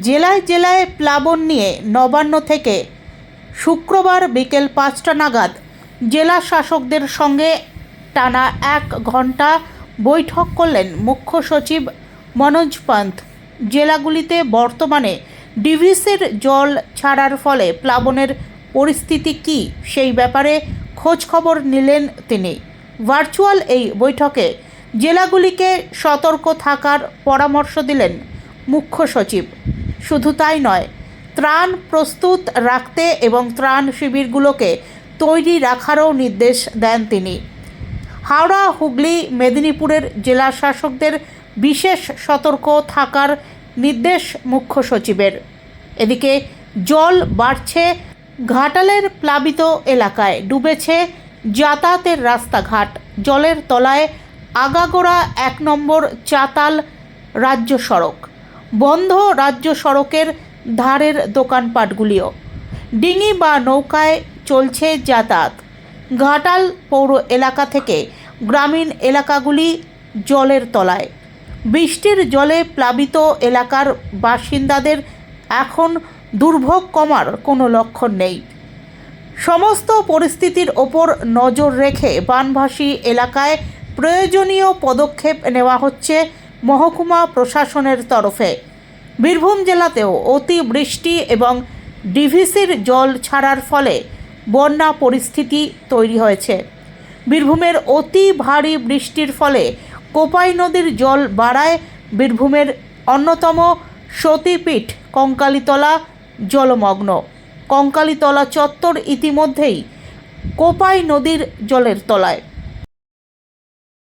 জেলায় জেলায় প্লাবন নিয়ে নবান্ন থেকে শুক্রবার বিকেল পাঁচটা নাগাদ জেলা শাসকদের সঙ্গে টানা এক ঘণ্টা বৈঠক করলেন মুখ্য সচিব মনোজ পান্থ। জেলাগুলিতে বর্তমানে ডিভিসের জল ছাড়ার ফলে প্লাবনের পরিস্থিতি কি সেই ব্যাপারে খোঁজ খবর নিলেন তিনি। ভার্চুয়াল এই বৈঠকে জেলাগুলিকে সতর্ক থাকার পরামর্শ দিলেন মুখ্য সচিব। শুধু তাই নয়, ত্রাণ প্রস্তুত রাখতে এবং ত্রাণ শিবিরগুলোকে তৈরি রাখারও নির্দেশ দেন তিনি। হাওড়া, হুগলি, মেদিনীপুরের জেলা শাসকদের বিশেষ সতর্ক থাকার নির্দেশ মুখ্য সচিবের। এদিকে জল বাড়ছে, ঘাটালের প্লাবিত এলাকায় ডুবেছে যাতায়াতের রাস্তাঘাট। জলের তলায় আগাগোড়া এক নম্বর চাতাল রাজ্য সড়ক। বন্ধ রাজ্য সড়কের ধারের দোকানপাটগুলিও। ডিঙি বা নৌকায় চলছে যাতায়াত। ঘাটাল পৌর এলাকা থেকে গ্রামীণ এলাকাগুলি জলের তলায়। বৃষ্টির জলে প্লাবিত এলাকার বাসিন্দাদের এখন দুর্ভোগ কমার কোনো লক্ষণ নেই। সমস্ত পরিস্থিতির ওপর নজর রেখে বানভাসী এলাকায় প্রয়োজনীয় পদক্ষেপ নেওয়া হচ্ছে মহকুমা প্রশাসনের তরফে। বীরভূম জেলাতেও অতি বৃষ্টি এবং ডিভিসির জল ছাড়ার ফলে বন্যা পরিস্থিতি তৈরি হয়েছে। বীরভূমের অতি ভারী বৃষ্টির ফলে কোপাই নদীর জল বাড়ায় বীরভূমের অন্যতম সতীপীঠ কঙ্কালীতলা জলমগ্ন। কঙ্কালীতলা চত্বর ইতিমধ্যেই কোপাই নদীর জলের তলায়।